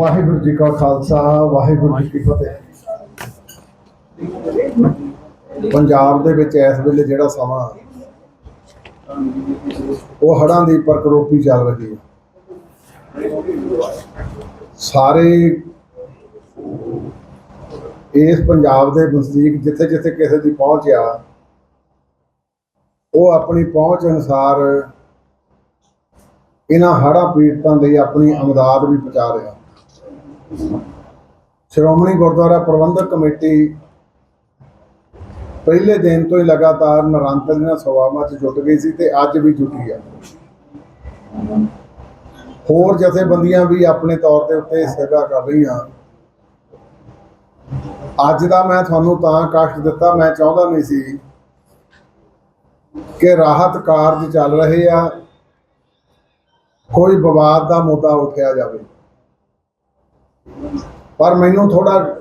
ਵਾਹਿਗੁਰੂ ਜੀ ਕਾ ਖਾਲਸਾ, ਵਾਹਿਗੁਰੂ ਜੀ ਕੀ ਫਤਿਹ। ਪੰਜਾਬ ਦੇ ਵਿੱਚ ਇਸ ਵੇਲੇ ਜਿਹੜਾ ਸਮਾਂ, ਉਹ ਹੜ੍ਹਾਂ ਦੀ ਪ੍ਰਕਰੋਪੀ ਚੱਲ ਰਹੀ ਹੈ। ਸਾਰੇ ਇਸ ਪੰਜਾਬ ਦੇ ਨਜ਼ਦੀਕ ਜਿੱਥੇ ਜਿੱਥੇ ਕਿਸੇ ਦੀ ਪਹੁੰਚ ਆ, ਉਹ ਆਪਣੀ ਪਹੁੰਚ ਅਨੁਸਾਰ ਇਹਨਾਂ ਹੜ੍ਹਾਂ ਪੀੜਤਾਂ ਲਈ ਆਪਣੀ ਅਮਦਾਦ ਵੀ ਪਹੁੰਚਾ ਰਿਹਾ ਸ਼੍ਰੋਮਣੀ ਗੁਰਦੁਆਰਾ ਪ੍ਰਬੰਧਕ ਕਮੇਟੀ ਪਹਿਲੇ ਦਿਨ ਤੋਂ ਹੀ ਲਗਾਤਾਰ ਨਿਰੰਤਰ ਇਹਨਾਂ ਸੇਵਾਵਾਂ 'ਚ ਜੁਟ ਗਈ ਸੀ ਤੇ ਅੱਜ ਵੀ ਜੁਟੀ ਹੈ। ਹੋਰ ਜਥੇਬੰਦੀਆਂ ਵੀ ਆਪਣੇ ਤੌਰ ਤੇ ਉੱਤੇ ਸੇਵਾ ਕਰ ਰਹੀਆਂ। ਅੱਜ ਦਾ ਮੈਂ ਤੁਹਾਨੂੰ ਤਾਂ ਕਸ਼ਟ ਦਿੱਤਾ, ਮੈਂ ਚਾਹੁੰਦਾ ਨਹੀਂ ਸੀ ਕਿ ਰਾਹਤ ਕਾਰਜ ਚੱਲ ਰਹੇ ਆ, ਕੋਈ ਵਿਵਾਦ ਦਾ ਮੁੱਦਾ ਉਠਿਆ ਜਾਵੇ। ਪਰ ਮੈਨੂੰ ਥੋੜਾ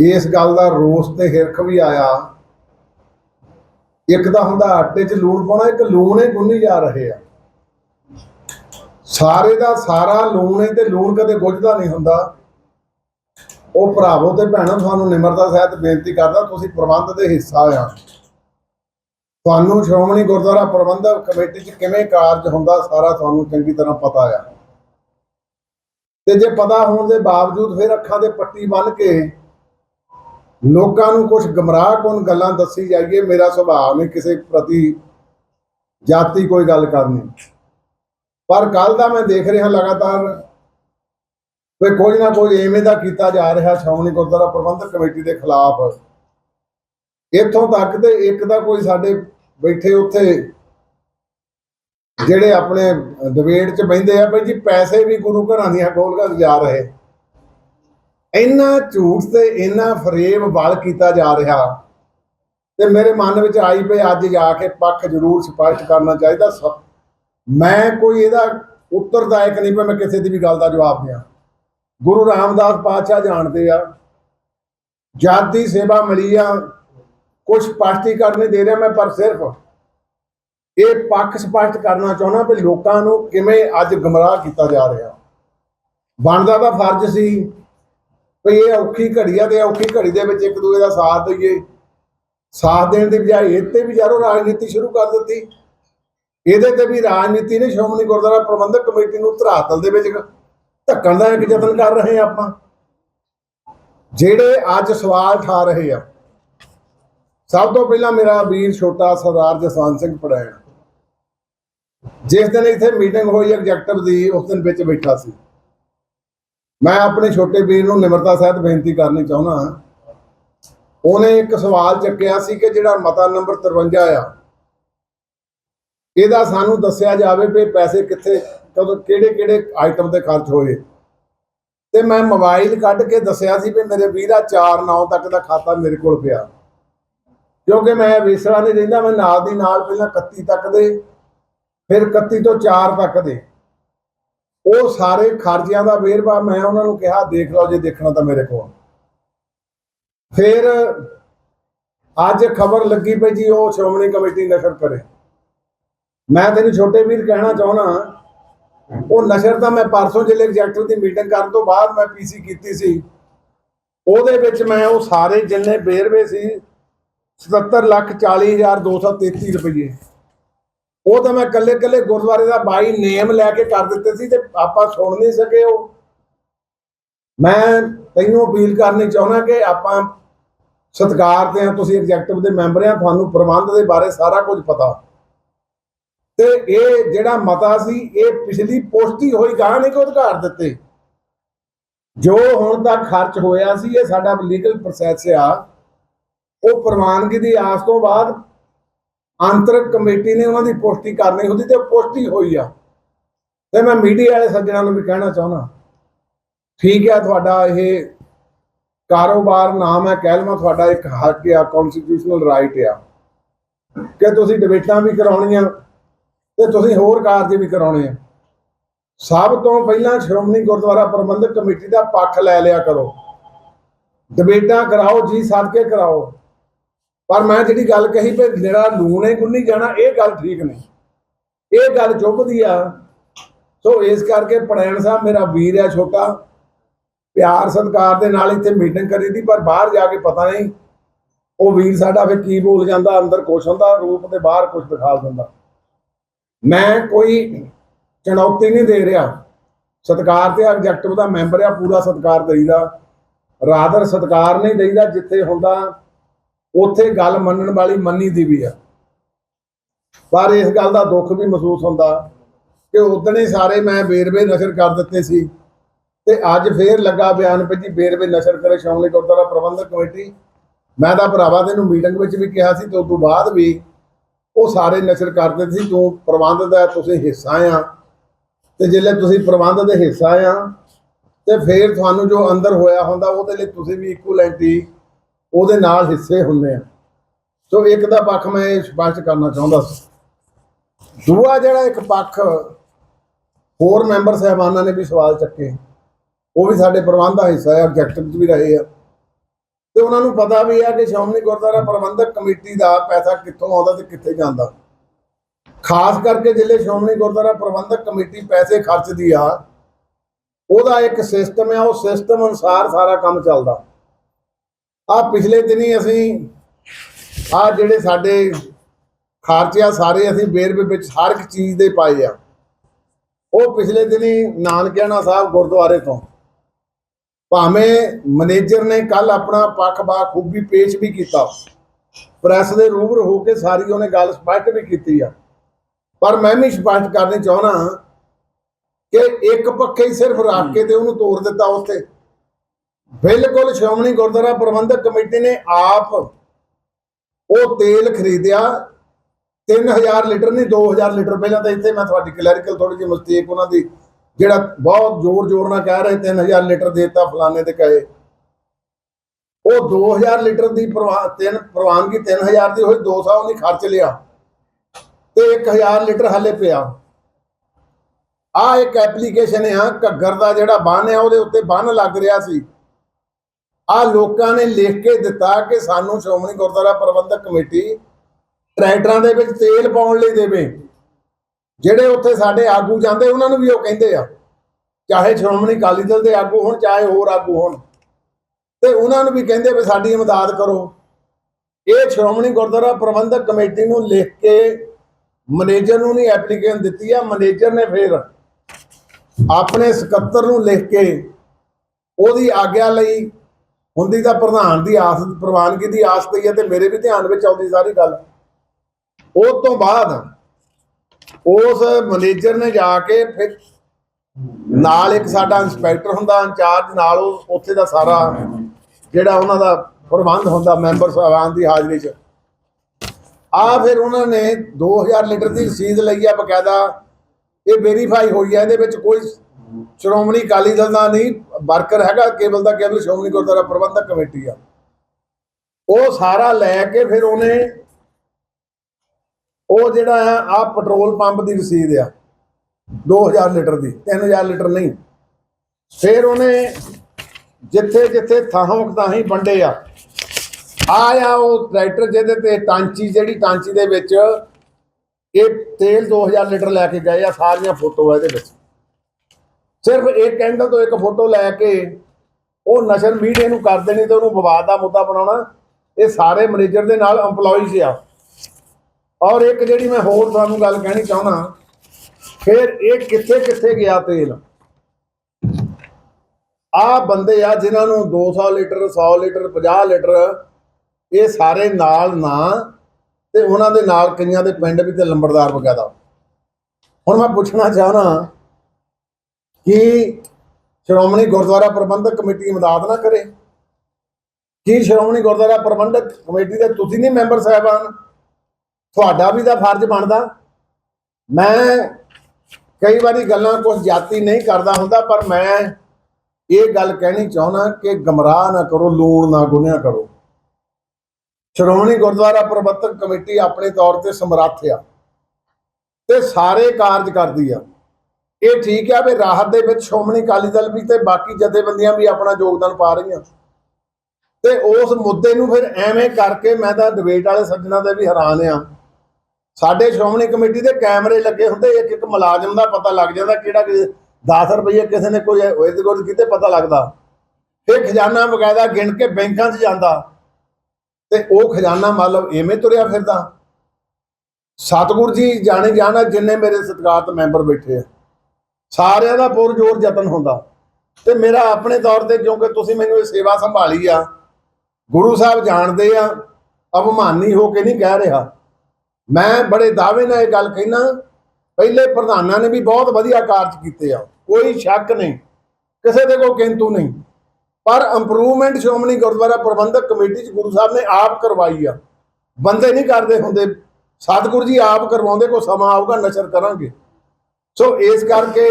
ਇਸ ਗੱਲ ਦਾ ਰੋਸ ਤੇ ਹਿਰਖ ਵੀ ਆਇਆ। ਇੱਕ ਤਾਂ ਹੁੰਦਾ ਆਟੇ 'ਚ ਲੂਣ ਪਾਉਣਾ, ਇੱਕ ਲੂਣ ਹੀ ਗੁੰਨੀ ਜਾ ਰਹੇ ਆ। ਸਾਰੇ ਦਾ ਸਾਰਾ ਲੂਣ ਹੈ ਤੇ ਲੂਣ ਕਦੇ ਗੁੱਝਦਾ ਨਹੀਂ ਹੁੰਦਾ। ਉਹ ਭਰਾਵੋ ਤੇ ਭੈਣੋ, ਤੁਹਾਨੂੰ ਨਿਮਰਤਾ ਸਹਿਤ ਬੇਨਤੀ ਕਰਦਾ, ਤੁਸੀਂ ਪ੍ਰਬੰਧ ਦੇ ਹਿੱਸਾ ਆ। ਤੁਹਾਨੂੰ ਸ਼੍ਰੋਮਣੀ ਗੁਰਦੁਆਰਾ ਪ੍ਰਬੰਧਕ ਕਮੇਟੀ 'ਚ ਕਿਵੇਂ ਕਾਰਜ ਹੁੰਦਾ, ਸਾਰਾ ਤੁਹਾਨੂੰ ਚੰਗੀ ਤਰ੍ਹਾਂ ਪਤਾ ਆ। ਤੇ ਜੇ ਪਤਾ ਹੋਣ ਦੇ ਬਾਵਜੂਦ ਫਿਰ ਅੱਖਾਂ ਦੇ ਪੱਟੀ ਬੰਨ ਕੇ ਲੋਕਾਂ ਨੂੰ ਕੁਝ ਗਮਰਾਹ ਗੱਲਾਂ ਦੱਸੀ ਜਾਈਏ, ਮੇਰਾ ਸੁਭਾਅ ਨਹੀਂ ਕਿਸੇ ਪ੍ਰਤੀ ਜਾਤੀ ਕੋਈ ਗੱਲ ਕਰਨੀ। ਪਰ ਕੱਲ ਦਾ ਮੈਂ ਦੇਖ ਰਿਹਾ ਲਗਾਤਾਰ ਵੀ ਕੋਈ ਨਾ ਕੋਈ ਐਵੇਂ ਦਾ ਕੀਤਾ ਜਾ ਰਿਹਾ ਸ਼੍ਰੋਮਣੀ ਗੁਰਦੁਆਰਾ ਪ੍ਰਬੰਧਕ ਕਮੇਟੀ ਦੇ ਖਿਲਾਫ। ਇੱਥੋਂ ਤੱਕ ਤੇ ਇੱਕ ਦਾ ਕੋਈ ਸਾਡੇ ਬੈਠੇ ਉੱਥੇ ਜਿਹੜੇ ਆਪਣੇ ਡਿਬੇਟ 'ਚ ਬੈੰਦੇ ਆ, ਬਈ ਜੀ ਪੈਸੇ ਵੀ ਗੁਰੂ ਘਰਾਂ ਦੀਆਂ ਗੋਲਗਾਂ ਜਾ ਰਹੇ। ਇੰਨਾ ਝੂਠ ਤੇ ਇੰਨਾ ਫਰੇਬ ਵਾਲ ਕੀਤਾ ਜਾ ਰਿਹਾ। ਤੇ ਮੇਰੇ ਮਨ ਵਿੱਚ ਆਈ ਪਈ ਅੱਜ ਜਾ ਕੇ ਪੱਖ ਜ਼ਰੂਰ ਸਪਸ਼ਟ ਕਰਨਾ ਚਾਹੀਦਾ। ਸ- ਮੈਂ ਕੋਈ ਇਹਦਾ ਉੱਤਰਦਾਇਕ ਨਹੀਂ ਪਈ ਮੈਂ ਕਿਸੇ ਦੀ ਵੀ ਗੱਲ ਦਾ ਜਵਾਬ ਦਿਆਂ। ਗੁਰੂ ਰਾਮਦਾਸ ਪਾਤਸ਼ਾਹ ਜਾਣਦੇ ਆ। ਜਾਤੀ ਸੇਵਾ ਮਿਲੀ ਆ ਕੁਝ ਸਪਸ਼ਟੀਕਰਨ ਨਹੀਂ ਦੇ ਰਿਹਾ ਮੈਂ, ਪਰ ਸਿਰਫ ਇਹ ਪੱਖ ਸਪਸ਼ਟ ਕਰਨਾ ਚਾਹੁੰਦਾ ਵੀ ਲੋਕਾਂ ਨੂੰ ਕਿਵੇਂ ਅੱਜ ਗਮਰਾਹ ਕੀਤਾ ਜਾ ਰਿਹਾ। ਬਣਦਾ ਤਾਂ ਫਰਜ਼ ਸੀ ਵੀ ਇਹ ਔਖੀ ਘੜੀ ਆ ਤੇ ਔਖੀ ਘੜੀ ਦੇ ਵਿੱਚ ਇੱਕ ਦੂਜੇ ਦਾ ਸਾਥ ਦਈਏ। ਸਾਥ ਦੇਣ ਦੀ ਬਜਾਏ ਇਹ ਤੇ ਵੀ ਯਾਰੋ ਰਾਜਨੀਤੀ ਸ਼ੁਰੂ ਕਰ ਦਿੱਤੀ। ਇਹਦੇ ਤੇ ਵੀ ਰਾਜਨੀਤੀ ਨੇ ਸ਼੍ਰੋਮਣੀ ਗੁਰਦੁਆਰਾ ਪ੍ਰਬੰਧਕ ਕਮੇਟੀ ਨੂੰ ਧਰਾਤਲ ਦੇ ਵਿੱਚ। ਧੱਕਣ ਦਾ ਇੱਕ ਯਤਨ ਕਰ ਰਹੇ ਆ ਆਪਾਂ। ਜਿਹੜੇ ਅੱਜ ਸਵਾਲ ਠਾ ਰਹੇ ਆ। ਸਭ ਤੋਂ ਪਹਿਲਾਂ ਮੇਰਾ ਵੀਰ ਛੋਟਾ ਸਰਦਾਰ ਜਸਵੰਤ ਸਿੰਘ ਪੜੈਣ। ਜਿਸ ਦਿਨ ਇੱਥੇ ਮੀਟਿੰਗ ਹੋਈ ਐਗਜ਼ੈਕਟਿਵ ਦੀ, ਉਸ ਦਿਨ ਵਿੱਚ ਬੈਠਾ ਸੀ। ਮੈਂ ਆਪਣੇ ਛੋਟੇ ਵੀਰ ਨੂੰ ਨਿਮਰਤਾ ਸਹਿਤ ਬੇਨਤੀ ਕਰਨੀ ਚਾਹੁੰਦਾ ਉਹਨੇ ਇੱਕ ਸਵਾਲ ਚੱਕਿਆ ਸੀ ਕਿ ਜਿਹੜਾ ਮਤਾ ਨੰਬਰ 53 ਆ, ਇਹਦਾ ਸਾਨੂੰ ਦੱਸਿਆ ਜਾਵੇ ਵੀ ਪੈਸੇ ਕਿੱਥੇ, ਕਦੋਂ, ਕਿਹੜੇ ਕਿਹੜੇ ਆਈਟਮ ਤੇ ਖਰਚ ਹੋਏ। ਤੇ ਮੈਂ ਮੋਬਾਈਲ ਕੱਢ ਕੇ ਦੱਸਿਆ ਸੀ ਵੀ ਮੇਰੇ ਵੀਰਾ 4 9 ਤੱਕ ਦਾ ਖਾਤਾ ਮੇਰੇ ਕੋਲ ਪਿਆ। ਕਿਉਂਕਿ ਮੈਂ ਵਿਸਰਾ ਨਹੀਂ ਰਹਿੰਦਾ, ਮੈਂ ਨਾਲ ਦੀ ਨਾਲ ਪਹਿਲਾਂ 31 ਤੱਕ ਦੇ ਫਿਰ 31 ਤੋਂ 4 ਤੱਕ ਦੇ। ਉਹ ਸਾਰੇ ਖਰਚਿਆਂ ਦਾ ਵੇਰਵਾ ਮੈਂ ਉਹਨਾਂ ਨੂੰ ਕਿਹਾ, ਦੇਖ ਲਓ ਜੇ ਦੇਖਣਾ ਤਾਂ ਮੇਰੇ ਕੋਲ। ਫਿਰ ਅੱਜ ਖਬਰ ਲੱਗੀ ਪਈ ਜੀ, ਉਹ ਸ਼੍ਰੋਮਣੀ ਕਮੇਟੀ ਨਸ਼ਰ ਕਰੇ। ਮੈਂ ਤੈਨੂੰ ਛੋਟੇ ਵੀਰ ਕਹਿਣਾ ਚਾਹਣਾ ਉਹ ਨਸ਼ਰ ਤਾਂ ਮੈਂ ਪਰਸੋਂ ਜ਼ਿਲ੍ਹੇ ਐਗਜ਼ੈਕਟਿਵ ਦੀ ਮੀਟਿੰਗ ਕਰਨ ਤੋਂ ਬਾਅਦ ਮੈਂ ਪੀਸੀ ਕੀਤੀ ਸੀ। ਉਹਦੇ ਵਿੱਚ ਮੈਂ ਉਹ ਸਾਰੇ ਜਿੰਨੇ ਵੇਰਵੇ ਸੀ 77 ਲੱਖ 40 ਹਜ਼ਾਰ 233 ਰੁਪਏ ਉਹ ਤਾਂ ਮੈਂ ਕੱਲੇ ਕੱਲੇ ਗੁਰਦੁਆਰੇ ਦਾ ਬਾਈ ਨੇਮ ਲੈ ਕੇ ਕਰ ਦਿੱਤੇ ਸੀ ਤੇ ਆਪਾਂ ਸੁਣ ਨਹੀਂ ਸਕੇ ਉਹ। ਮੈਂ ਤੈਨੂੰ ਅਪੀਲ ਕਰਨੀ ਚਾਹੁੰਦਾ ਕਿ ਆਪਾਂ ਸਤਿਕਾਰ ਤੇ ਆ ਤੁਸੀਂ ਐਗਜ਼ੈਕਟਿਵ ਦੇ ਮੈਂਬਰ ਆ ਤੁਹਾਨੂੰ ਪ੍ਰਬੰਧ ਦੇ ਬਾਰੇ ਸਾਰਾ ਕੁਝ ਪਤਾ। ਤੇ ਇਹ ਜਿਹੜਾ ਮਤਾ ਸੀ, ਇਹ ਪਿਛਲੀ ਪੋਸਟੀ ਹੋਈ, ਗਾਹ ਨਹੀਂ ਕੋ ਅਧਿਕਾਰ ਦਿੱਤੇ। ਜੋ ਹੁਣ ਤੱਕ ਖਰਚ ਹੋਇਆ ਸੀ, ਇਹ ਸਾਡਾ ਲੀਗਲ ਪ੍ਰੋਸੈਸ ਆ। ਉਹ ਪ੍ਰਵਾਨਗੀ ਦੀ ਆਸ ਤੋਂ ਬਾਅਦ ਆਂਤਰਿਕ ਕਮੇਟੀ ਨੇ ਉਹਨਾਂ ਦੀ ਪੁਸ਼ਟੀ ਕਰਨੀ ਹੁੰਦੀ ਤੇ ਪੁਸ਼ਟੀ ਹੋਈ ਆ। ਤੇ ਮੈਂ ਮੀਡੀਆ ਵਾਲੇ ਸੱਜਣਾਂ ਨੂੰ ਵੀ ਕਹਿਣਾ ਚਾਹੁੰਦਾ, ਠੀਕ ਹੈ ਤੁਹਾਡਾ ਇਹ ਕਾਰੋਬਾਰ ਨਾਮ ਹੈ ਕਹਿ ਲਵਾਂ ਤੁਹਾਡਾ ਇੱਕ ਹੱਕ ਆ ਕਨਸਟੀਟਿਊਸ਼ਨਲ ਰਾਈਟ ਆ। ਕਿ ਤੁਸੀਂ ਡਿਬੇਟਾਂ ਵੀ ਕਰਾਉਣੀਆਂ ਤੇ ਤੁਸੀਂ ਹੋਰ ਕਾਰਜ ਵੀ ਕਰਾਉਣੇ ਆ। ਸਭ ਤੋਂ ਪਹਿਲਾਂ ਸ਼੍ਰੋਮਣੀ ਗੁਰਦੁਆਰਾ ਪ੍ਰਬੰਧਕ ਕਮੇਟੀ ਦਾ ਪੱਖ ਲੈ ਲਿਆ ਕਰੋ। ਡਿਬੇਟਾਂ ਕਰਾਓ, ਜੀ ਸਦਕੇ ਕਰਾਓ। ਪਰ ਮੈਂ ਜਿਹੜੀ ਗੱਲ ਕਹੀ ਵੀ ਜਿਹੜਾ ਲੂਣ ਹੈ, ਗੁੰਨੀ ਜਾਣਾ, ਇਹ ਗੱਲ ਠੀਕ ਨਹੀਂ। ਇਹ ਗੱਲ ਚੁੱਭਦੀ ਆ। ਸੋ ਇਸ ਕਰਕੇ ਪੜੈਣ ਸਾਹਿਬ ਮੇਰਾ ਵੀਰ ਹੈ ਛੋਟਾ, ਪਿਆਰ ਸਤਿਕਾਰ ਦੇ ਨਾਲ ਇੱਥੇ ਮੀਟਿੰਗ ਕਰੀ ਦੀ, ਪਰ ਬਾਹਰ ਜਾ ਕੇ ਪਤਾ ਨਹੀਂ ਉਹ ਵੀਰ ਸਾਡਾ ਫਿਰ ਕੀ ਬੋਲ ਜਾਂਦਾ, ਅੰਦਰ ਕੁਛ ਹੁੰਦਾ, ਰੂਪ ਦੇ ਬਾਹਰ ਕੁਛ ਦਿਖਾ ਦਿੰਦਾ। ਮੈਂ ਕੋਈ ਚੁਣੌਤੀ ਨਹੀਂ ਦੇ ਰਿਹਾ। ਸਤਿਕਾਰ ਤੇ ਐਗਜੈਕਟਿਵ ਦਾ ਮੈਂਬਰ ਆ, ਪੂਰਾ ਸਤਿਕਾਰ ਦੇਈਦਾ। ਰਾਦਰ ਸਤਿਕਾਰ ਨਹੀਂ ਦੇਈਦਾ, ਜਿੱਥੇ ਹੁੰਦਾ ਉੱਥੇ ਗੱਲ ਮੰਨਣ ਵਾਲੀ ਮੰਨੀ ਦੀ ਵੀ ਆ। ਪਰ ਇਸ ਗੱਲ ਦਾ ਦੁੱਖ ਵੀ ਮਹਿਸੂਸ ਹੁੰਦਾ ਕਿ ਉਦਣੇ ਸਾਰੇ ਮੈਂ ਬੇਰਵੇ ਨਸ਼ਰ ਕਰ ਦਿੱਤੇ ਸੀ ਤੇ ਅੱਜ ਫੇਰ ਲੱਗਾ ਬਿਆਨ ਪੇ ਜੀ ਬੇਰਵੇ ਨਸ਼ਰ ਕਰੇ ਸ਼੍ਰੋਮਣੀ ਗੁਰਦੁਆਰਾ ਪ੍ਰਬੰਧਕ ਕਮੇਟੀ। ਮੈਂ ਤਾਂ ਭਰਾਵਾ ਤੈਨੂੰ ਮੀਟਿੰਗ ਵਿੱਚ ਵੀ ਕਿਹਾ ਸੀ ਤੇ ਉਸ ਤੋਂ ਬਾਅਦ ਵੀ ਉਹ ਸਾਰੇ ਨਸ਼ਰ ਕਰਦੇ ਸੀ। ਤੂੰ ਪ੍ਰਬੰਧ ਦਾ ਤੁਸੀਂ ਹਿੱਸਾ ਆ ਤੇ ਜਿਹੜੇ ਤੁਸੀਂ ਪ੍ਰਬੰਧ ਦੇ ਹਿੱਸਾ ਆ ਤੇ ਫੇਰ ਤੁਹਾਨੂੰ ਜੋ ਅੰਦਰ ਹੋਇਆ ਹੁੰਦਾ ਉਹਦੇ ਲਈ ਤੁਸੀਂ ਵੀ ਇਕੁਅਲੈਂਟੀ ਉਹਦੇ ਨਾਲ ਹਿੱਸੇ ਹੁੰਦੇ ਆ। ਸੋ ਇੱਕ ਦਾ ਪੱਖ ਮੈਂ ਇਹ ਸਪਸ਼ਟ ਕਰਨਾ ਚਾਹੁੰਦਾ ਸੀ। ਦੂਆ ਜਿਹੜਾ ਇੱਕ ਪੱਖ ਹੋਰ ਮੈਂਬਰ ਸਹਿਬਾਨਾਂ ਨੇ ਵੀ ਸਵਾਲ ਚੱਕੇ। ਉਹ ਵੀ ਸਾਡੇ ਪ੍ਰਬੰਧ ਦਾ ਹਿੱਸਾ ਹੈ ਆਬਜੈਕਟਿਵ 'ਚ ਵੀ ਰਹੇ ਆ। ਤੇ ਉਹਨਾਂ ਨੂੰ ਪਤਾ ਵੀ ਆ ਕਿ ਸ਼੍ਰੋਮਣੀ ਗੁਰਦੁਆਰਾ ਪ੍ਰਬੰਧਕ ਕਮੇਟੀ ਦਾ ਪੈਸਾ ਕਿੱਥੋਂ ਆਉਂਦਾ ਤੇ ਕਿੱਥੇ ਜਾਂਦਾ। ਖਾਸ ਕਰਕੇ ਜ਼ਿਲ੍ਹੇ ਸ਼੍ਰੋਮਣੀ ਗੁਰਦੁਆਰਾ ਪ੍ਰਬੰਧਕ ਕਮੇਟੀ ਪੈਸੇ ਖਰਚਦੀ ਆ, ਉਹਦਾ ਇੱਕ ਸਿਸਟਮ ਆ, ਉਹ ਸਿਸਟਮ ਅਨੁਸਾਰ ਸਾਰਾ ਕੰਮ ਚੱਲਦਾ। ਆ ਪਿਛਲੇ ਦਿਨੀ ਅਸੀਂ ਆ ਜਿਹੜੇ ਸਾਡੇ ਖਰਚੇ ਆ ਸਾਰੇ ਅਸੀਂ ਬੇਰਵੇ ਵਿੱਚ ਹਰ ਇੱਕ ਚੀਜ਼ ਦੇ ਪਾਏ ਆ। ਉਹ ਪਿਛਲੇ ਦਿਨੀ ਨਾਨਕਿਆਣਾ ਸਾਹਿਬ ਗੁਰਦੁਆਰੇ ਤੋਂ ਭਾਵੇਂ ਮੈਨੇਜਰ ਨੇ ਕੱਲ ਆਪਣਾ ਪੱਖ ਬਾ ਖੂਬੀ ਪੇਸ਼ ਵੀ ਕੀਤਾ, ਪ੍ਰੈਸ ਦੇ ਰੂਬਰੂ ਹੋ ਕੇ ਸਾਰੀ ਉਹਨੇ ਗੱਲ ਸਪਸ਼ਟ ਵੀ ਕੀਤੀ ਆ। ਪਰ ਮੈਂ ਵੀ ਸਪਸ਼ਟ ਕਰਨੀ ਚਾਹਣਾ ਕਿ ਇੱਕ ਪੱਖੇ ਹੀ ਸਿਰਫ ਰੱਖ ਕੇ ਤੇ ਉਹਨੂੰ ਤੋੜ ਦਿੱਤਾ ਉੱਥੇ ਬਿਲਕੁਲ ਸ਼੍ਰੋਮਣੀ ਗੁਰਦੁਆਰਾ ਪ੍ਰਬੰਧਕ ਕਮੇਟੀ ਨੇ ਆਪ ਉਹ ਤੇਲ ਖਰੀਦਿਆ। 3000 ਲੀਟਰ ਨਹੀਂ 2000 ਲੀਟਰ ਪਹਿਲਾਂ ਤਾਂ ਇੱਥੇ ਮੈਂ ਤੁਹਾਡੀ ਕਲੈਰੀਕਲ ਥੋੜੀ ਜਿਹੀ ਮਿਸਟੇਕ ਉਹਨਾਂ ਦੀ, ਜਿਹੜਾ ਬਹੁਤ ਜ਼ੋਰ ਜ਼ੋਰ ਨਾਲ ਕਹਿ ਰਹੇ 3000 ਲੀਟਰ ਦੇਤਾ ਫਲਾਣੇ ਤੇ ਕਹੇ। ਉਹ 2000 ਲੀਟਰ ਦੀ ਪ੍ਰਵਾ- ਤਿੰਨ ਪ੍ਰਵਾਨਗੀ 3000 ਦੀ ਹੋਈ 200 ਉਹਨੇ ਖਰਚ ਲਿਆ। ਤੇ 1000 ਲੀਟਰ ਹੱਲੇ ਪਿਆ। ਆ ਇੱਕ ਐਪਲੀਕੇਸ਼ਨ ਆ, ਘੱਗਰ ਦਾ ਜਿਹੜਾ ਬੰਨ ਆ, ਉਹਦੇ ਉੱਤੇ ਬੰਨ ਲੱਗ ਰਿਹਾ ਸੀ। ਆ ਲੋਕਾਂ ਨੇ ਲਿਖ ਕੇ ਦਿੱਤਾ ਕਿ ਸਾਨੂੰ ਸ਼੍ਰੋਮਣੀ ਗੁਰਦੁਆਰਾ ਪ੍ਰਬੰਧਕ ਕਮੇਟੀ ਟਰੈਕਟਰਾਂ ਦੇ ਵਿੱਚ ਤੇਲ ਪਾਉਣ ਲਈ ਦੇਵੇ। ਜਿਹੜੇ ਉੱਥੇ ਸਾਡੇ ਆਗੂ ਜਾਂਦੇ, ਉਹਨਾਂ ਨੂੰ ਵੀ ਉਹ ਕਹਿੰਦੇ ਆ। ਚਾਹੇ ਸ਼੍ਰੋਮਣੀ ਅਕਾਲੀ ਦਲ ਦੇ ਆਗੂ ਹੋਣ, ਚਾਹੇ ਹੋਰ ਆਗੂ ਹੋਣ। ਤੇ ਉਹਨਾਂ ਨੂੰ ਵੀ ਕਹਿੰਦੇ ਵੀ ਸਾਡੀ ਮਦਦ ਕਰੋ। ਇਹ ਸ਼੍ਰੋਮਣੀ ਗੁਰਦੁਆਰਾ ਪ੍ਰਬੰਧਕ ਕਮੇਟੀ ਨੂੰ ਲਿਖ ਕੇ ਮੈਨੇਜਰ ਨੂੰ ਨਹੀਂ ਐਪਲੀਕੇਸ਼ਨ ਦਿੱਤੀ ਆ, ਮੈਨੇਜਰ ਨੇ ਫਿਰ ਆਪਣੇ ਸਕੱਤਰ ਨੂੰ ਲਿਖ ਕੇ ਉਹਦੀ ਆਗਿਆ ਲਈ ਹੁੰਦੀ ਤਾਂ ਪ੍ਰਧਾਨ ਦੀ ਆਸ, ਪ੍ਰਵਾਨਗੀ ਦੀ ਆਸ ਪਈ ਹੈ ਤੇ ਮੇਰੇ ਵੀ ਧਿਆਨ ਵਿੱਚ ਆਉਂਦੀ ਸਾਰੀ ਗੱਲ। ਉਸ ਤੋਂ ਬਾਅਦ ਉਸ ਮੈਨੇਜਰ ਨੇ ਜਾ ਕੇ ਫਿਰ ਨਾਲ ਇੱਕ ਸਾਡਾ ਇੰਸਪੈਕਟਰ ਹੁੰਦਾ, ਇੰਚਾਰਜ ਨਾਲ ਉਹ ਉੱਥੇ ਦਾ ਸਾਰਾ ਜਿਹੜਾ ਉਹਨਾਂ ਦਾ ਪ੍ਰਬੰਧ ਹੁੰਦਾ, ਮੈਂਬਰ ਸਾਹਿਬਾਨ ਦੀ ਹਾਜ਼ਰੀ 'ਚ। ਆ ਫਿਰ ਉਹਨਾਂ ਨੇ 2000 ਲੀਟਰ ਦੀ ਰਸੀਦ ਲਈ ਆ ਬਕਾਇਦਾ। ਇਹ ਵੈਰੀਫਾਈ ਹੋਈ ਹੈ ਇਹਦੇ ਵਿੱਚ ਕੋਈ ਸ਼੍ਰੋਮਣੀ ਅਕਾਲੀ ਦਲ ਦਾ ਨਹੀਂ, ਵਰਕਰ ਹੈਗਾ, ਕੇਵਲ ਦਾ ਕੇਵਲ ਸ਼੍ਰੋਮਣੀ ਗੁਰਦੁਆਰਾ ਪ੍ਰਬੰਧਕ ਕਮੇਟੀ ਆ। ਉਹ ਸਾਰਾ ਲੈ ਕੇ ਫਿਰ ਉਹਨੇ ਉਹ ਜਿਹੜਾ ਆ ਆ ਪੈਟਰੋਲ ਪੰਪ ਦੀ ਰਸੀਦ ਆ 2000 ਲੀਟਰ ਦੀ 3000 ਲੀਟਰ ਨਹੀਂ। ਫਿਰ ਉਹਨੇ ਜਿੱਥੇ ਜਿੱਥੇ ਥਾਂ ਤਾਹੀਂ ਵੰਡੇ ਆ ਆ ਆ ਉਹ ਟਰੈਕਟਰ ਜਿਹਦੇ ਤੇ ਟਾਂਚੀ, ਜਿਹੜੀ ਟਾਂਚੀ ਦੇ ਵਿੱਚ ਇਹ ਤੇਲ 2000 ਲੀਟਰ ਲੈ ਕੇ ਗਏ ਆ, ਸਾਰੀਆਂ ਫੋਟੋ ਆ ਇਹਦੇ ਵਿੱਚ। ਸਿਰਫ ਇੱਕ ਕੈਂਡਲ ਤੋਂ ਇੱਕ ਫੋਟੋ ਲੈ ਕੇ ਉਹ ਨਸ਼ਰ ਮੀਡੀਆ ਨੂੰ ਕਰ ਦੇਣੀ ਤੇ ਉਹਨੂੰ ਵਿਵਾਦ ਦਾ ਮੁੱਦਾ ਬਣਾਉਣਾ, ਇਹ ਸਾਰੇ ਮੈਨੇਜਰ ਦੇ ਨਾਲ EMPLOYEES ਆ। ਔਰ ਇੱਕ ਜਿਹੜੀ ਮੈਂ ਹੋਰ ਤੁਹਾਨੂੰ ਗੱਲ ਕਹਿਣੀ ਚਾਹੁੰਦਾ, ਫਿਰ ਇਹ ਕਿੱਥੇ ਕਿੱਥੇ ਗਿਆ ਤੇਲ? ਆ ਬੰਦੇ ਆ ਜਿਨ੍ਹਾਂ ਨੂੰ 200 ਲੀਟਰ 100 ਲੀਟਰ 50 ਲੀਟਰ, ਇਹ ਸਾਰੇ ਨਾਲ ਨਾ ਤੇ ਉਹਨਾਂ ਦੇ ਨਾਲ ਕਈਆਂ ਦੇ ਪਿੰਡ ਵੀ ਤੇ ਲੰਬੜਦਾਰ ਵਗੈਰਾ। ਹੁਣ ਮੈਂ ਪੁੱਛਣਾ ਚਾਹਣਾ ਕਿ ਸ਼੍ਰੋਮਣੀ ਗੁਰਦੁਆਰਾ ਪ੍ਰਬੰਧਕ ਕਮੇਟੀ ਮਦਦ ਨਾ ਕਰੇ? ਕੀ ਸ਼੍ਰੋਮਣੀ ਗੁਰਦੁਆਰਾ ਪ੍ਰਬੰਧਕ ਕਮੇਟੀ ਦੇ ਤੁਸੀਂ ਨਹੀਂ ਮੈਂਬਰ ਸਾਹਿਬਾਨ? ਤੁਹਾਡਾ ਵੀ ਤਾਂ ਫਰਜ਼ ਬਣਦਾ। ਮੈਂ ਕਈ ਵਾਰੀ ਗੱਲਾਂ ਕੁਝ ਜਾਤੀ ਨਹੀਂ ਕਰਦਾ ਹੁੰਦਾ, ਪਰ ਮੈਂ ਇਹ ਗੱਲ ਕਹਿਣੀ ਚਾਹੁੰਦਾ ਕਿ ਗਮਰਾਹ ਨਾ ਕਰੋ, ਲੂਣ ਨਾ ਗੁਨਿਆ ਕਰੋ। ਸ਼੍ਰੋਮਣੀ ਗੁਰਦੁਆਰਾ ਪ੍ਰਬੰਧਕ ਕਮੇਟੀ ਆਪਣੇ ਤੌਰ ਤੇ ਸਮਰੱਥ ਆ ਤੇ ਸਾਰੇ ਕਾਰਜ ਕਰਦੀ ਆ। ਇਹ ਠੀਕ ਆ ਵੀ ਰਾਹਤ ਦੇ ਵਿੱਚ ਸ਼੍ਰੋਮਣੀ ਅਕਾਲੀ ਦਲ ਵੀ ਤੇ ਬਾਕੀ ਜਥੇਬੰਦੀਆਂ ਵੀ ਆਪਣਾ ਯੋਗਦਾਨ ਪਾ ਰਹੀਆਂ। ਤੇ ਉਸ ਮੁੱਦੇ ਨੂੰ ਫਿਰ ਐਵੇਂ ਕਰਕੇ ਮੈਂ ਤਾਂ ਡਿਬੇਟ ਵਾਲੇ ਸੱਜਣਾ ਦੇ ਵੀ ਹੈਰਾਨ ਆ। ਸਾਡੇ ਸ਼੍ਰੋਮਣੀ ਕਮੇਟੀ ਦੇ ਕੈਮਰੇ ਲੱਗੇ ਹੁੰਦੇ, ਇੱਕ ਇੱਕ ਮੁਲਾਜ਼ਮ ਦਾ ਪਤਾ ਲੱਗ ਜਾਂਦਾ ਕਿਹੜਾ ਕਿ 10 ਰੁਪਏ ਕਿਸੇ ਨੇ ਕੋਈ ਇਹਦੇ ਗੁਰਦ ਕਿਤੇ ਪਤਾ ਲੱਗਦਾ। ਫਿਰ ਖਜ਼ਾਨਾ ਬਕਾਇਦਾ ਗਿਣ ਕੇ ਬੈਂਕਾਂ 'ਚ ਜਾਂਦਾ। ਤੇ ਉਹ ਖਜ਼ਾਨਾ ਮਤਲਬ ਐਵੇਂ ਤੁਰਿਆ ਫਿਰਦਾ। ਸਤਿਗੁਰ ਜੀ ਜਾਣੇ ਜਾਣਾ ਜਿੰਨੇ ਮੇਰੇ ਸਤਿਕਾਰਤ ਮੈਂਬਰ ਬੈਠੇ ਆ। ਸਾਰਿਆਂ ਦਾ ਪੁਰ ਜ਼ੋਰ ਯਤਨ ਹੁੰਦਾ। ਤੇ ਮੇਰਾ ਆਪਣੇ ਤੌਰ ਤੇ ਕਿਉਂਕਿ ਤੁਸੀਂ ਮੈਨੂੰ ਇਹ ਸੇਵਾ ਸੰਭਾਲੀ ਆ, ਗੁਰੂ ਸਾਹਿਬ ਜਾਣਦੇ ਆ, ਅਭਮਾਨੀ ਹੋ ਕੇ ਨਹੀਂ ਕਹਿ ਰਿਹਾ। ਮੈਂ ਬੜੇ ਦਾਅਵੇ ਨਾਲ ਇਹ ਗੱਲ ਕਹਿਣਾ ਪਹਿਲੇ ਪ੍ਰਧਾਨਾਂ ਨੇ ਵੀ ਬਹੁਤ ਵਧੀਆ ਕਾਰਜ ਕੀਤੇ ਆ, ਕੋਈ ਸ਼ੱਕ ਨਹੀਂ, ਕਿਸੇ ਦੇ ਕੋਈ ਕਿੰਤੂ ਨਹੀਂ। ਪਰ ਇੰਪਰੂਵਮੈਂਟ ਸ਼੍ਰੋਮਣੀ ਗੁਰਦੁਆਰਾ ਪ੍ਰਬੰਧਕ ਕਮੇਟੀ ਚ ਗੁਰੂ ਸਾਹਿਬ ਨੇ ਆਪ ਕਰਵਾਈ ਆ। ਬੰਦੇ ਨਹੀਂ ਕਰਦੇ ਹੁੰਦੇ, ਸਤਿਗੁਰੂ ਜੀ ਆਪ ਕਰਵਾਉਂਦੇ, ਕੋਈ ਸਮਾਂ ਆਊਗਾ, ਨਸ਼ਰ ਕਰਾਂਗੇ। ਸੋ ਇਸ ਕਰਕੇ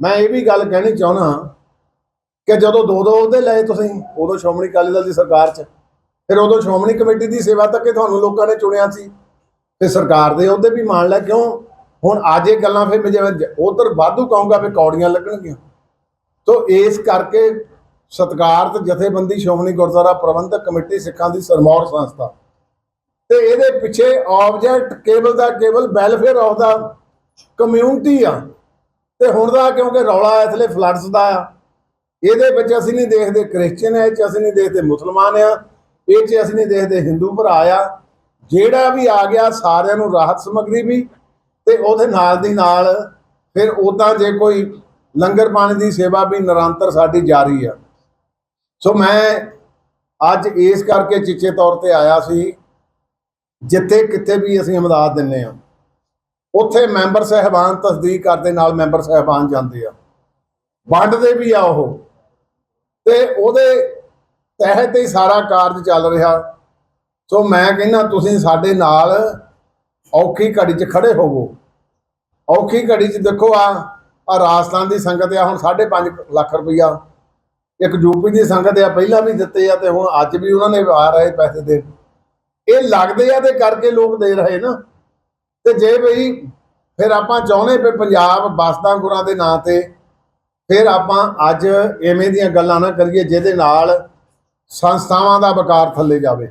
ਮੈਂ ਇਹ ਵੀ ਗੱਲ ਕਹਿਣੀ ਚਾਹੁੰਦਾ ਕਿ ਜਦੋਂ ਦੋ ਦੋ ਉਹਦੇ ਲਏ ਤੁਸੀਂ, ਉਦੋਂ ਸ਼੍ਰੋਮਣੀ ਅਕਾਲੀ ਦਲ ਦੀ ਸਰਕਾਰ 'ਚ, ਫਿਰ ਉਦੋਂ ਸ਼੍ਰੋਮਣੀ ਕਮੇਟੀ ਦੀ ਸੇਵਾ ਤੱਕ ਤੁਹਾਨੂੰ ਲੋਕਾਂ ਨੇ ਚੁਣਿਆ ਸੀ, ਤੇ ਸਰਕਾਰ ਦੇ ਉਹਦੇ ਵੀ ਮਾਣ ਲੈ, ਕਿਉਂ? ਹੁਣ ਅੱਜ ਇਹ ਗੱਲਾਂ ਫਿਰ ਮੈਂ ਜਿਵੇਂ ਉਧਰ ਵਾਧੂ ਕਹੂੰਗਾ ਵੀ ਕੌੜੀਆਂ ਲੱਗਣਗੀਆਂ। ਤੋ ਇਸ ਕਰਕੇ ਸਤਿਕਾਰਤ ਜਥੇਬੰਦੀ ਸ਼੍ਰੋਮਣੀ ਗੁਰਦੁਆਰਾ ਪ੍ਰਬੰਧਕ ਕਮੇਟੀ ਸਿੱਖਾਂ ਦੀ ਸਰਮੌਰ ਸੰਸਥਾ, ਤੇ ਇਹਦੇ ਪਿੱਛੇ ਆਬਜੈਕਟ ਕੇਵਲ ਦਾ ਕੇਵਲ ਵੈਲਫੇਅਰ ਆਫ ਦਾ ਕਮਿਊਨਿਟੀ ਆ। ਤੇ ਹੁਣ ਦਾ ਕਿਉਂਕਿ ਰੌਲਾ ਇਸ ਲਈ ਫਲੱਡਸ ਦਾ ਆ। ਇਹਦੇ ਵਿੱਚ ਅਸੀਂ ਨਹੀਂ ਦੇਖਦੇ ਕ੍ਰਿਸਚੀਅਨ ਹੈ ਇਹ 'ਚ ਅਸੀਂ ਨਹੀਂ ਦੇਖਦੇ ਮੁਸਲਮਾਨ ਆ। ਇਹ 'ਚ ਅਸੀਂ ਨਹੀਂ ਦੇਖਦੇ ਹਿੰਦੂ ਭਰਾ ਆ। ਜਿਹੜਾ ਵੀ ਆ ਗਿਆ, ਸਾਰਿਆਂ ਨੂੰ ਰਾਹਤ ਸਮੱਗਰੀ ਵੀ ਤੇ ਉਹਦੇ ਨਾਲ ਦੀ ਨਾਲ ਫਿਰ ਉਦਾਂ ਜੇ ਕੋਈ ਲੰਗਰ ਪਾਣੀ ਦੀ ਸੇਵਾ ਵੀ ਨਿਰੰਤਰ ਸਾਡੀ ਜਾਰੀ ਆ। ਸੋ ਮੈਂ ਅੱਜ ਇਸ ਕਰਕੇ ਚਿੱਚੇ ਤੌਰ ਤੇ ਆਇਆ ਸੀ, ਜਿੱਥੇ ਕਿਤੇ ਵੀ ਅਸੀਂ ਅਮਦਾਦ ਦਿੰਨੇ ਆ ਉੱਥੇ ਮੈਂਬਰ ਸਹਿਬਾਨ ਤਸਦੀਕ ਕਰਦੇ ਨਾਲ ਮੈਂਬਰ ਸਹਿਬਾਨ ਜਾਂਦੇ ਆ। ਵੰਡਦੇ ਵੀ ਆ ਉਹ। ਤੇ ਉਹਦੇ ਤਹਿਤ ਹੀ ਸਾਰਾ ਕਾਰਜ ਚੱਲ ਰਿਹਾ। ਸੋ ਮੈਂ ਕਹਿੰਦਾ, ਤੁਸੀਂ ਸਾਡੇ ਨਾਲ ਔਖੀ ਘੜੀ 'ਚ ਖੜੇ ਹੋਵੋ। ਔਖੀ ਘੜੀ 'ਚ ਦੇਖੋ ਆ ਆ ਰਾਜਸਥਾਨ ਦੀ ਸੰਗਤ ਆ, ਹੁਣ 5.5 ਲੱਖ ਰੁਪਈਆ। ਇੱਕ ਯੂਪੀ ਦੀ ਸੰਗਤ ਆ, ਪਹਿਲਾਂ ਵੀ ਦਿੱਤੇ ਆ ਤੇ ਹੁਣ ਅੱਜ ਵੀ ਉਹਨਾਂ ਨੇ ਆ ਰਹੇ ਪੈਸੇ ਦੇ ਇਹ ਲੱਗਦੇ ਆ ਤੇ ਕਰਕੇ ਲੋਕ ਦੇ ਰਹੇ ਨਾ। ਤੇ ਜੇ ਬਈ ਫਿਰ ਆਪਾਂ ਚਾਹੁੰਦੇ ਵੀ ਪੰਜਾਬ ਬਸਦਾ ਗੁਰਾਂ ਦੇ ਨਾਂ ਤੇ ਫਿਰ ਆਪਾਂ ਅੱਜ ਐਵੇਂ ਦੀਆਂ ਗੱਲਾਂ ਨਾ ਕਰੀਏ ਜਿਹਦੇ ਨਾਲ ਸੰਸਥਾਵਾਂ ਦਾ ਵਕਾਰ ਥੱਲੇ ਜਾਵੇ।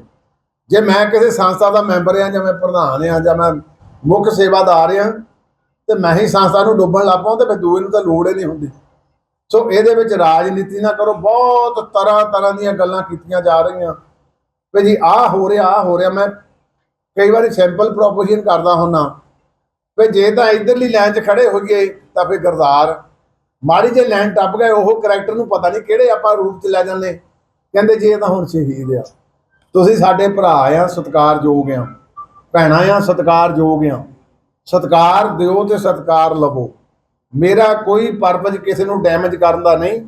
ਜੇ ਮੈਂ ਕਿਸੇ ਸੰਸਥਾ ਦਾ ਮੈਂਬਰ ਆ ਜਾਂ ਮੈਂ ਪ੍ਰਧਾਨ ਆ ਜਾਂ ਮੈਂ ਮੁੱਖ ਸੇਵਾਦਾਰ ਆ ਤੇ ਮੈਂ ਹੀ ਸੰਸਥਾ ਨੂੰ ਡੁੱਬਣ ਲੱਗ ਪਾਉਂ ਤੇ ਫਿਰ ਦੂਏ ਨੂੰ ਤਾਂ ਲੋੜ ਹੀ ਨਹੀਂ ਹੁੰਦੀ। ਸੋ ਇਹਦੇ ਵਿੱਚ ਰਾਜਨੀਤੀ ਨਾ ਕਰੋ, ਬਹੁਤ ਤਰ੍ਹਾਂ ਤਰ੍ਹਾਂ ਦੀਆਂ ਗੱਲਾਂ ਕੀਤੀਆਂ ਜਾ ਰਹੀਆਂ। ਵੀ ਜੀ ਆਹ ਹੋ ਰਿਹਾ, ਆਹ ਹੋ ਰਿਹਾ, ਮੈਂ ਕਈ ਵਾਰੀ ਸੈਂਪਲ ਪ੍ਰੋਪੋਜੀਸ਼ਨ ਕਰਦਾ ਹੁੰਨਾ। ਵੀ ਜੇ ਤਾਂ ਇਧਰਲੀ ਲਾਈਨ 'ਚ ਖੜੇ ਹੋਈਏ ਤਾਂ ਫਿਰ ਗਰਦਾਰ ਮਾੜੀ ਜੇ ਲਾਈਨ ਟੱਪ ਗਏ, ਉਹ ਕੈਰੈਕਟਰ ਨੂੰ ਪਤਾ ਨਹੀਂ ਕਿਹੜੇ ਆਪਾਂ ਰੂਪ 'ਚ ਲੈ ਜਾਂਦੇ। ਕਹਿੰਦੇ ਜੇ ਤਾਂ ਹੁਣ ਸ਼ਹੀਦ ਆ। ਤੁਸੀਂ ਸਾਡੇ ਭਰਾ ਆ, ਸਤਿਕਾਰਯੋਗ ਆ। ਭੈਣਾਂ ਆ, ਸਤਿਕਾਰਯੋਗ ਆ। ਸਤਿਕਾਰ ਦਿਓ ਤੇ ਸਤਿਕਾਰ ਲਵੋ। ਮੇਰਾ ਕੋਈ ਪਰਪਸ ਕਿਸੇ ਨੂੰ ਡੈਮੇਜ ਕਰਨ ਦਾ ਨਹੀਂ।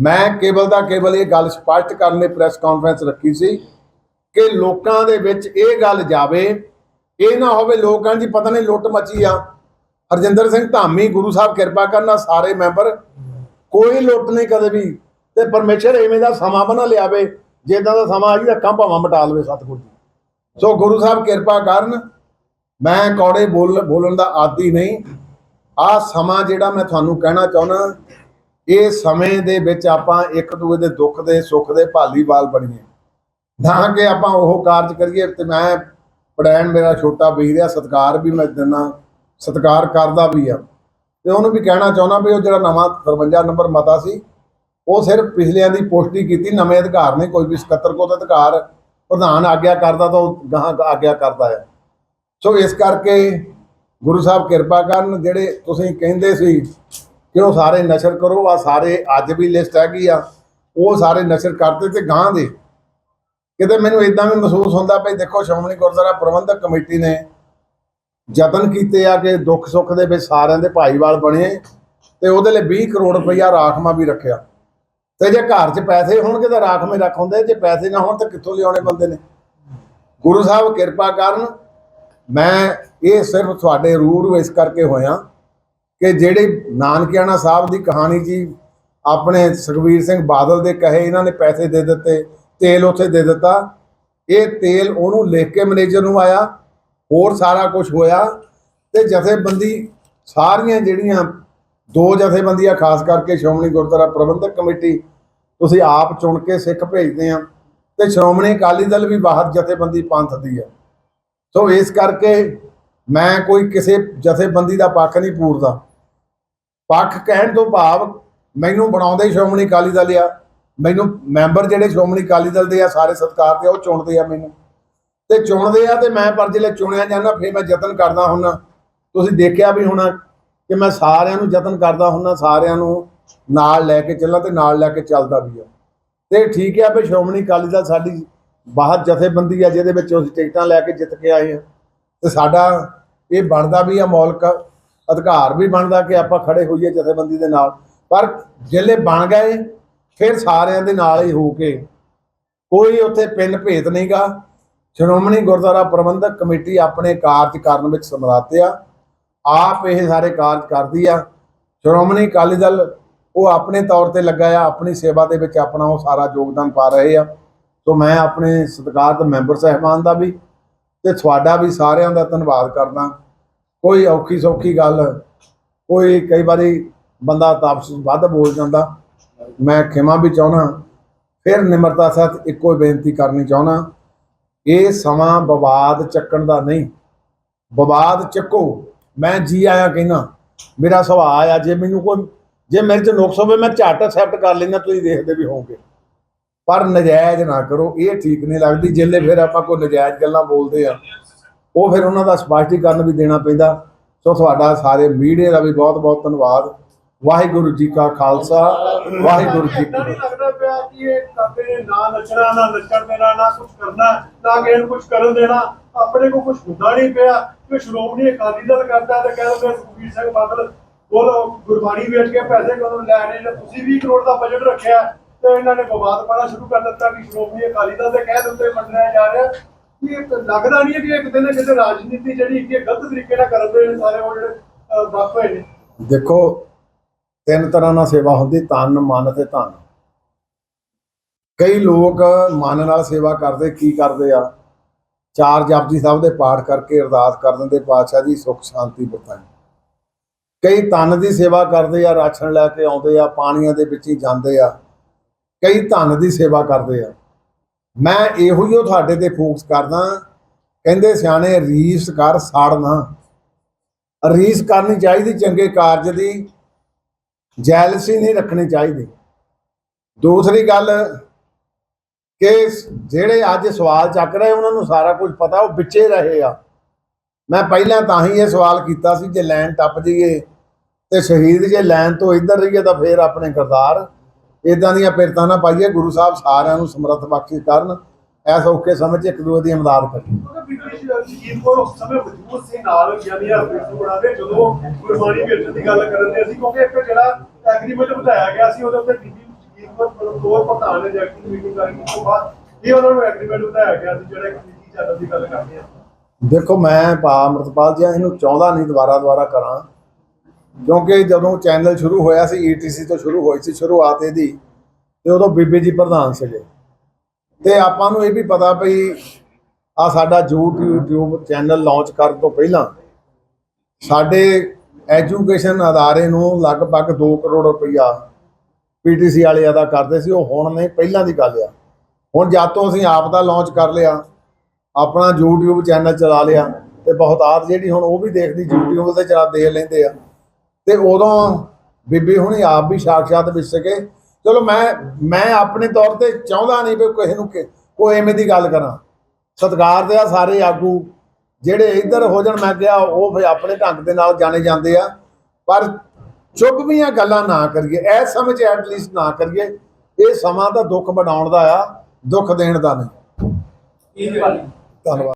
ਮੈਂ ਕੇਵਲ ਦਾ ਕੇਵਲ ਇਹ ਗੱਲ ਸਪਸ਼ਟ ਕਰਨ ਲਈ ਪ੍ਰੈਸ ਕਾਨਫਰੰਸ ਰੱਖੀ ਸੀ ਕਿ ਲੋਕਾਂ ਦੇ ਵਿੱਚ ਇਹ ਗੱਲ ਜਾਵੇ, ਇਹ ਨਾ ਹੋਵੇ ਲੋਕਾਂ ਦੀ ਪਤਾ ਨਹੀਂ ਲੁੱਟ ਮਚੀ ਆ। ਹਰਜਿੰਦਰ ਸਿੰਘ ਧਾਮੀ, ਗੁਰੂ ਸਾਹਿਬ ਕਿਰਪਾ ਕਰਨਾ ਸਾਰੇ ਮੈਂਬਰ, ਕੋਈ ਲੁੱਟ ਨਹੀਂ ਕਦੇ ਵੀ। ਤੇ ਪਰਮੇਸ਼ਰ ਐਵੇਂ ਦਾ ਸਮਾਂ ਬਣਾ ਲਿਆਵੇ, ਜਿੱਦਾਂ ਦਾ ਸਮਾਂ ਆ ਜੀ, ਅੱਖਾਂ ਭਾਵਾਂ ਮਟਾ ਲਵੇ ਸਤਿਗੁਰੂ ਜੀ। ਸੋ ਗੁਰੂ ਸਾਹਿਬ ਕਿਰਪਾ ਕਰਨ, ਮੈਂ ਕੌੜੇ ਬੋਲ, ਬੋਲਣ ਦਾ ਆਦੀ ਨਹੀਂ। ਆ ਸਮਾਂ ਜਿਹੜਾ ਮੈਂ ਤੁਹਾਨੂੰ ਕਹਿਣਾ ਚਾਹੁੰਦਾ, ਇਹ ਸਮੇਂ ਦੇ ਵਿੱਚ ਆਪਾਂ ਇੱਕ ਦੂਜੇ ਦੇ ਦੁੱਖ ਦੇ, ਸੁੱਖ ਦੇ ਭਾਲੀਵਾਲ ਬਣੀਏ। ਨਾ ਕਿ ਆਪਾਂ ਉਹ ਕਾਰਜ ਕਰੀਏ ਤੇ ਮੈਂ ਪੜੈਣ ਮੇਰਾ ਛੋਟਾ ਵੀਰ ਆ ਸਤਿਕਾਰ ਵੀ ਮੈਂ ਦਿੰਦਾ, ਸਤਿਕਾਰ ਕਰਦਾ ਵੀ ਆ। ਤੇ ਉਹਨੂੰ ਵੀ ਕਹਿਣਾ ਚਾਹੁੰਦਾ ਵੀ ਉਹ ਜਿਹੜਾ ਨਵਾਂ 53 ਨੰਬਰ ਮਤਾ ਸੀ, ਉਹ ਸਿਰਫ ਪਿਛਲਿਆਂ ਦੀ ਪੁਸ਼ਟੀ ਕੀਤੀ, ਨਵੇਂ ਅਧਿਕਾਰ ਨੇ ਕੋਈ ਵੀ 77 ਕੋ ਅਧਿਕਾਰ ਪ੍ਰਧਾਨ ਆਗਿਆ ਕਰਦਾ ਤਾਂ ਉਹ ਗਾਹਾਂ ਆਗਿਆ ਕਰਦਾ ਹੈ ਸੋ ਇਸ ਕਰਕੇ ਗੁਰੂ ਸਾਹਿਬ ਕਿਰਪਾ ਕਰਨ, ਜਿਹੜੇ ਤੁਸੀਂ ਕਹਿੰਦੇ ਸੀ ਕਿ ਉਹ ਸਾਰੇ ਨਸ਼ਰ ਕਰੋ ਆ ਸਾਰੇ ਅੱਜ ਵੀ ਲਿਸਟ ਹੈਗੀ ਆ, ਉਹ ਸਾਰੇ ਨਸ਼ਰ ਕਰਤੇ ਤੇ ਗਾਂ ਦੇ। ਕਿਤੇ ਮੈਨੂੰ ਇਦਾਂ ਵੀ ਮਹਿਸੂਸ ਹੁੰਦਾ ਭਈ ਦੇਖੋ ਸ਼੍ਰੋਮਣੀ ਗੁਰਦੁਆਰਾ ਪ੍ਰਬੰਧਕ ਕਮੇਟੀ ਨੇ ਯਤਨ ਕੀਤੇ ਆ ਕਿ ਦੁੱਖ ਸੁੱਖ ਦੇ ਵਿੱਚ ਸਾਰਿਆਂ ਦੇ ਭਾਈਵਾਲ ਬਣੇ ਤੇ ਉਹਦੇ ਲਈ 20 ਕਰੋੜ ਰੁਪਈਆ ਰਾਖਮਾ ਵੀ ਰੱਖਿਆ। ਤੇ ਜੇ ਘਰ 'ਚ ਪੈਸੇ ਹੋਣਗੇ ਤਾਂ ਰਾਖਵੇਂ ਰੱਖ ਹੁੰਦੇ ਜੇ ਪੈਸੇ ਨਾ ਹੋਣ ਤਾਂ ਕਿੱਥੋਂ ਲਿਆਉਣੇ ਬੰਦੇ ਨੇ? ਗੁਰੂ ਸਾਹਿਬ ਕਿਰਪਾ ਕਰਨ, ਮੈਂ ਇਹ ਸਿਰਫ ਤੁਹਾਡੇ ਰੂਰ ਇਸ ਕਰਕੇ ਹੋਇਆ ਕਿ ਜਿਹੜੇ ਨਾਨਕਿਆਣਾ ਸਾਹਿਬ ਦੀ ਕਹਾਣੀ ਜੀ ਆਪਣੇ ਸੁਖਵੀਰ ਸਿੰਘ ਬਾਦਲ ਦੇ ਕਹੇ ਇਹਨਾਂ ਨੇ ਪੈਸੇ ਦੇ ਦਿੱਤੇ ਤੇਲ ਉੱਥੇ ਦੇ ਦਿੱਤਾ। ਇਹ ਤੇਲ ਉਹਨੂੰ ਲਿਖ ਕੇ ਮੈਨੇਜਰ ਨੂੰ ਆਇਆ। ਹੋਰ ਸਾਰਾ ਕੁਝ ਹੋਇਆ। ਤੇ ਜਥੇਬੰਦੀ ਸਾਰੀਆਂ ਜਿਹੜੀਆਂ ਦੋ ਜਥੇਬੰਦੀਆਂ, ਖਾਸ ਕਰਕੇ ਸ਼੍ਰੋਮਣੀ ਗੁਰਦੁਆਰਾ ਪ੍ਰਬੰਧਕ ਕਮੇਟੀ, ਤੁਸੀਂ ਆਪ ਚੁਣ ਕੇ ਸਿੱਖ ਭੇਜਦੇ ਆ। ਤੇ ਸ਼੍ਰੋਮਣੀ ਅਕਾਲੀ ਦਲ ਵੀ ਬਾਹਰ ਜਥੇਬੰਦੀ ਪੰਥ ਦੀ ਆ। ਸੋ ਇਸ ਕਰਕੇ ਮੈਂ ਕੋਈ ਕਿਸੇ ਜਥੇਬੰਦੀ ਦਾ ਪੱਖ ਨਹੀਂ ਪੂਰਦਾ। ਪੱਖ ਕਹਿਣ ਤੋਂ ਭਾਵ ਮੈਨੂੰ ਬਣਾਉਂਦੇ ਹੀ ਸ਼੍ਰੋਮਣੀ ਅਕਾਲੀ ਦਲ ਆ। ਮੈਨੂੰ ਮੈਂਬਰ ਜਿਹੜੇ ਸ਼੍ਰੋਮਣੀ ਅਕਾਲੀ ਦਲ ਦੇ ਆ ਸਾਰੇ ਸਤਿਕਾਰ ਦੇ ਆ, ਉਹ ਚੁਣਦੇ ਆ ਮੈਨੂੰ। ਤੇ ਚੁਣਦੇ ਆ ਤੇ ਮੈਂ ਪਰ ਜਿਹੜੇ ਚੁਣਿਆ ਜਾਂਦਾ ਫਿਰ ਮੈਂ ਯਤਨ ਕਰਦਾ ਹੁੰਨਾ ਤੁਸੀਂ ਦੇਖਿਆ ਵੀ ਹੋਣਾ ਕਿ ਮੈਂ ਸਾਰਿਆਂ ਨੂੰ ਯਤਨ ਕਰਦਾ ਹੁੰਨਾ ਸਾਰਿਆਂ ਨੂੰ ਨਾਲ ਲੈ ਕੇ ਚੱਲਾਂ ਤੇ ਨਾਲ ਲੈ ਕੇ ਚੱਲਦਾ ਵੀ ਆ। ਤੇ ਠੀਕ ਆ ਵੀ ਸ਼੍ਰੋਮਣੀ ਅਕਾਲੀ ਦਲ ਸਾਡੀ ਬਾਹਰ ਜਥੇਬੰਦੀ ਆ ਜਿਹਦੇ ਵਿੱਚ ਅਸੀਂ ਟਿਕਟਾਂ ਲੈ ਕੇ ਜਿੱਤ ਕੇ ਆਏ ਆ। ਤੇ ਸਾਡਾ ਇਹ ਬਣਦਾ ਵੀ ਆ ਮੌਲਿਕ ਅਧਿਕਾਰ ਵੀ ਬਣਦਾ ਕਿ ਆਪਾਂ ਖੜੇ ਹੋਈਏ ਜਥੇਬੰਦੀ ਦੇ ਨਾਲ। ਪਰ ਜਿਹੜੇ ਬਣ ਗਏ ਫਿਰ ਸਾਰਿਆਂ ਦੇ ਨਾਲ ਹੀ ਹੋ ਕੇ ਕੋਈ ਉੱਥੇ ਪਿੰਨ ਭੇਤ ਨਹੀਂਗਾ ਸ਼੍ਰੋਮਣੀ ਗੁਰਦੁਆਰਾ ਪ੍ਰਬੰਧਕ ਕਮੇਟੀ ਆਪਣੇ ਕਾਰਜ ਕਰਨ ਵਿੱਚ ਸਮਰੱਥ ਆ। ਆਪ ਇਹ ਸਾਰੇ ਕਾਰਜ ਕਰਦੀ ਆ। ਸ਼੍ਰੋਮਣੀ ਅਕਾਲੀ ਦਲ ਉਹ ਆਪਣੇ ਤੌਰ ਤੇ ਲੱਗਾ ਆ, ਆਪਣੀ ਸੇਵਾ ਦੇ ਵਿੱਚ ਆਪਣਾ ਉਹ ਸਾਰਾ ਯੋਗਦਾਨ ਪਾ ਰਹੇ ਆ। ਸੋ ਮੈਂ ਆਪਣੇ ਸਤਿਕਾਰਤ ਮੈਂਬਰ ਸਹਿਬਾਨ ਦਾ ਵੀ ਤੇ ਤੁਹਾਡਾ ਵੀ ਸਾਰਿਆਂ ਦਾ ਧੰਨਵਾਦ ਕਰਦਾ। ਕੋਈ ਔਖੀ ਸੌਖੀ ਗੱਲ, ਕੋਈ ਕਈ ਵਾਰੀ ਬੰਦਾ ਤਾਪਸ ਵੱਧ ਬੋਲ ਜਾਂਦਾ। ਮੈਂ ਖਿਮਾ ਵੀ ਚਾਹਣਾ ਫਿਰ ਨਿਮਰਤਾ ਸਹਿਤ ਇੱਕੋ ਹੀ ਬੇਨਤੀ ਕਰਨੀ ਚਾਹਣਾ ਇਹ ਸਮਾਂ ਵਿਵਾਦ ਚੱਕਣ ਦਾ ਨਹੀਂ। ਵਿਵਾਦ ਚੱਕੋ, ਮੈਂ ਜੀ ਆਇਆ ਕਹਿਣਾ ਮੇਰਾ ਸੁਭਾਅ ਆ, ਜੇ ਮੈਨੂੰ ਕੋਈ, ਜੇ ਮੇਰੇ ਚ ਨੁਕਸ ਹੋਵੇ, ਮੈਂ ਝੱਟ ਐਕਸੈਪਟ ਕਰ ਲੈਂਦਾ, ਤੁਸੀਂ ਦੇਖਦੇ ਵੀ ਹੋਵੋਗੇ। ਪਰ ਨਜਾਇਜ਼ ਨਾ ਕਰੋ, ਇਹ ਠੀਕ ਨਹੀਂ ਲੱਗਦੀ ਜਿੱਲੇ ਫਿਰ ਆਪਾਂ ਕੋਈ ਨਜਾਇਜ਼ ਗੱਲਾਂ ਬੋਲਦੇ ਆ, ਉਹ ਫਿਰ ਉਹਨਾਂ ਦਾ ਸਪਸ਼ਟੀਕਰਨ ਵੀ ਦੇਣਾ ਪੈਂਦਾ। ਸੋ ਤੁਹਾਡਾ ਸਾਰੇ ਮੀਡੀਆ ਦਾ ਵੀ ਬਹੁਤ ਬਹੁਤ ਧੰਨਵਾਦ। ਵਾਹਿਗੁਰੂ ਜੀ ਕਾ ਖਾਲਸਾ ਵਾਹਿਗੁਰੂ ਜੀ ਕੀ ਫਤਿਹ। ਲੱਗਦਾ ਪਿਆ ਕਿ ਇਹ ਕਾਕੇ ਨੇ ਨਾ ਨੱਚਣਾ ਨਾ ਨੱਚਣ ਦੇਣਾ ਨਾ ਕੁਝ ਕਰਨਾ ਨਾ ਕਿਸੇ ਨੂੰ ਕੁਝ ਕਰਨ ਦੇਣਾ ਆਪਣੇ ਕੋ ਕੁਝ ਹੁੰਦਾ ਨਹੀਂ ਪਿਆ। ਕਿ ਸ਼੍ਰੋਮਣੀ ਅਕਾਲੀ ਦਲ ਕਰਦਾ ਤੇ ਕਹਿੰਦੇ ਸੁਖਬੀਰ ਸਿੰਘ ਬਾਦਲ ਬੋਲੋ ਗੁਰਬਾਣੀ ਵੇਚ ਕੇ ਪੈਸੇ ਕਦੋਂ ਲੈ ਰਹੇ ਨੇ ਤੁਸੀਂ 20 ਕਰੋੜ ਦਾ ਬਜਟ ਰੱਖਿਆ ਤੇ ਇਹਨਾਂ ਨੇ ਵਿਵਾਦ ਪਾਣਾ ਸ਼ੁਰੂ ਕਰ ਦਿੱਤਾ ਕਿ ਸ਼੍ਰੋਮਣੀ ਅਕਾਲੀ ਦਲ ਦੇ ਕਹਿ ਦਿੱਤੇ ਮੰਨਿਆ ਜਾ ਰਿਹਾ। ਕਿ ਇਹ ਲੱਗਦਾ ਨਹੀਂ ਹੈ ਕਿ ਇਹ ਕਿਤੇ ਨਾ ਕਿਤੇ ਰਾਜਨੀਤੀ ਜਿਹੜੀ ਕਿ ਗਲਤ ਤਰੀਕੇ ਨਾਲ ਕਰਨ ਦੇ ਨੇ ਸਾਰੇ ਉਹ ਜਿਹੜੇ ਅਹ, ਵੱਖ ਹੋਏ ਨੇ। ਦੇਖੋ ਤਿੰਨ ਤਰ੍ਹਾਂ ਨਾਲ ਸੇਵਾ ਹੁੰਦੀ ਤਨ ਮਨ ਤੇ ਧਨ। ਕਈ ਲੋਕ ਮਨ ਨਾਲ ਸੇਵਾ ਕਰਦੇ, ਕੀ ਕਰਦੇ ਆ? ਚਾਰ ਜਪਜੀ ਸਾਹਿਬ ਦੇ ਪਾਠ ਕਰਕੇ ਅਰਦਾਸ ਕਰ ਦਿੰਦੇ, ਪਾਤਸ਼ਾਹ ਜੀ, ਸੁਖ, ਸ਼ਾਂਤੀ ਬਰਤਾਈ ਕਈ ਤਨ ਦੀ ਸੇਵਾ ਕਰਦੇ ਆ, ਰਾਸ਼ਨ ਲੈ ਕੇ ਆਉਂਦੇ ਆ, ਪਾਣੀਆਂ ਦੇ ਵਿੱਚ ਹੀ ਜਾਂਦੇ ਆ। ਕਈ ਧਨ ਦੀ ਸੇਵਾ ਕਰਦੇ ਆ। ਮੈਂ ਇਹੋ ਹੀ ਉਹ ਤੁਹਾਡੇ ਤੇ ਫੋਕਸ ਕਰਦਾ, ਕਹਿੰਦੇ ਸਿਆਣੇ, ਰੀਸ ਕਰ, ਸਾੜਨਾ। ਰੀਸ ਕਰਨੀ ਚਾਹੀਦੀ, ਚੰਗੇ ਕਾਰਜ ਦੀ। ਜੈਲਸੀ ਨਹੀਂ ਰੱਖਣੀ ਚਾਹੀਦੀ। ਦੂਸਰੀ ਗੱਲ ਕਿ ਜਿਹੜੇ ਅੱਜ ਸਵਾਲ ਚੱਕ ਰਹੇ, ਉਹਨਾਂ ਨੂੰ ਸਾਰਾ ਕੁਝ ਪਤਾ, ਉਹ ਵਿੱਚੇ ਰਹੇ ਆ। ਮੈਂ ਪਹਿਲਾਂ ਤਾਂ ਹੀ ਇਹ ਸਵਾਲ ਕੀਤਾ ਸੀ, ਜੇ ਲਾਈਨ ਟੱਪ ਜਾਈਏ ਤੇ ਸ਼ਹੀਦ ਜੇ ਲਾਈਨ ਤੋਂ ਇੱਧਰ ਰਹੀਏ ਤਾਂ ਫੇਰ ਆਪਣੇ ਕਰਤਾਰ। ਇਦਾਂ ਦੀਆਂ ਪਿਰਤਾਂ ਨਾ ਪਾਈਏ, ਗੁਰੂ ਸਾਹਿਬ ਸਾਰਿਆਂ ਨੂੰ ਸਮਰੱਥ ਬਖਸ਼ਿਸ਼ ਕਰਨ। ਐਸ ਔਖੇ ਸਮੇਂ 'ਚ ਇੱਕ ਦੂਜੇ ਦੀ ਇਮਦਾਦ ਕਰੀਏ ਉਹਦਾ ਬ੍ਰਿਟਿਸ਼ ਸ਼ਹੀਦ ਕੋਲ ਉਸ ਸਮੇਂ ਮੌਜੂਦ ਸੀ ਨਾਲ ਯਾਨੀ ਆ ਬਿਲਕੁਲ ਬਣਾ ਦੇ ਜਦੋਂ ਗੁਰਬਾਣੀ ਵੇਚਣ ਦੀ ਗੱਲ ਕਰਨ ਦੇ ਸੀ? ਕਿਉਂਕਿ ਇੱਕ ਜਿਹੜਾ ਐਗਰੀਮੈਂਟ ਬਤਾਇਆ ਗਿਆ ਸੀ ਉਹਦੇ ਉੱਤੇ ਬੀਬੀ ਸ਼ਹੀਦ ਕੋਲ ਦੋ ਪ੍ਰਧਾਨ ਨੇ ਜਾ ਕੇ ਮੀਟਿੰਗ ਕਰਨ ਤੋਂ ਬਾਅਦ ਇਹ ਉਹਨਾਂ ਨੂੰ ਐਗਰੀਮੈਂਟ ਬਤਾਇਆ ਗਿਆ ਸੀ ਜਿਹੜਾ ਇੱਕ ਨੀਤੀ ਚੱਲਣ ਦੀ ਗੱਲ ਕਰਦੇ ਆ। ਦੇਖੋ ਮੈਂ ਭਾ ਅਮਰਤਪਾਲ ਜੀ ਇਹਨੂੰ ਚਾਹੁੰਦਾ ਨਹੀਂ ਦੁਬਾਰਾ ਦੁਬਾਰਾ ਕਰਾਂ। ਕਿਉਂਕਿ ਜਦੋਂ ਚੈਨਲ ਸ਼ੁਰੂ ਹੋਇਆ ਸੀ ਈਟੀਸੀ ਤੋਂ ਸ਼ੁਰੂ ਹੋਈ ਸੀ ਸ਼ੁਰੂਆਤ ਇਹਦੀ ਤੇ ਉਦੋਂ ਬੀਬੀ ਜੀ ਪ੍ਰਧਾਨ ਸੀਗੇ। ਤੇ ਆਪਾਂ ਨੂੰ ਇਹ ਵੀ ਪਤਾ ਪਈ ਆ ਸਾਡਾ YouTube ਚੈਨਲ ਲਾਂਚ ਕਰਨ ਤੋਂ ਪਹਿਲਾਂ ਸਾਡੇ ਐਜੂਕੇਸ਼ਨ ਅਦਾਰੇ ਨੂੰ ਲਗਭਗ 2 ਕਰੋੜ ਰੁਪਈਆ ਪੀਟੀਸੀ ਵਾਲੇ ਅਦਾ ਕਰਦੇ ਸੀ, ਉਹ ਹੁਣ ਨਹੀਂ, ਪਹਿਲਾਂ ਦੀ ਗੱਲ ਆ। ਹੁਣ ਜਦ ਤੋਂ ਅਸੀਂ ਆਪ ਦਾ ਲਾਂਚ ਕਰ ਲਿਆ, ਆਪਣਾ YouTube ਚੈਨਲ ਚਲਾ ਲਿਆ ਤੇ ਬਹੁਤਾਤ ਜਿਹੜੀ ਹੁਣ ਉਹ ਵੀ ਦੇਖਦੀ, YouTube ਤੇ ਚਲਾ, ਦੇਖ ਲੈਂਦੇ ਆ। ਤੇ ਉਦੋਂ ਬੀਬੀ ਹੁਣੀ ਆਪ ਵੀ ਸਾਖਸ਼ਾਤ ਵਿੱਚ ਸਕੇ ਚਲੋ ਮੈਂ ਮੈਂ ਆਪਣੇ ਤੌਰ ਤੇ ਚਾਹੁੰਦਾ ਨਹੀਂ ਵੀ ਕਿਸੇ ਨੂੰ ਕੋਈ ਐਵੇਂ ਦੀ ਗੱਲ ਕਰਾਂ। ਸਤਿਕਾਰ ਦੇ ਆ ਸਾਰੇ ਆਗੂ। ਜਿਹੜੇ ਇੱਧਰ ਹੋ ਜਾਣ ਮੈਂ ਕਿਹਾ ਉਹ ਫਿਰ ਆਪਣੇ ਢੰਗ ਦੇ ਨਾਲ ਜਾਣੇ ਜਾਂਦੇ ਆ। ਪਰ ਚੁੱਪ ਵੀਆਂ ਗੱਲਾਂ ਨਾ ਕਰੀਏ। ਐਸ ਸਮਝ ਐਟਲੀਸਟ ਨਾ ਕਰੀਏ। ਇਹ ਸਮਾਂ ਤਾਂ ਦੁੱਖ ਬਣਾਉਣ ਦਾ ਆ ਦੁੱਖ ਦੇਣ ਦਾ ਨਹੀਂ। ਧੰਨਵਾਦ।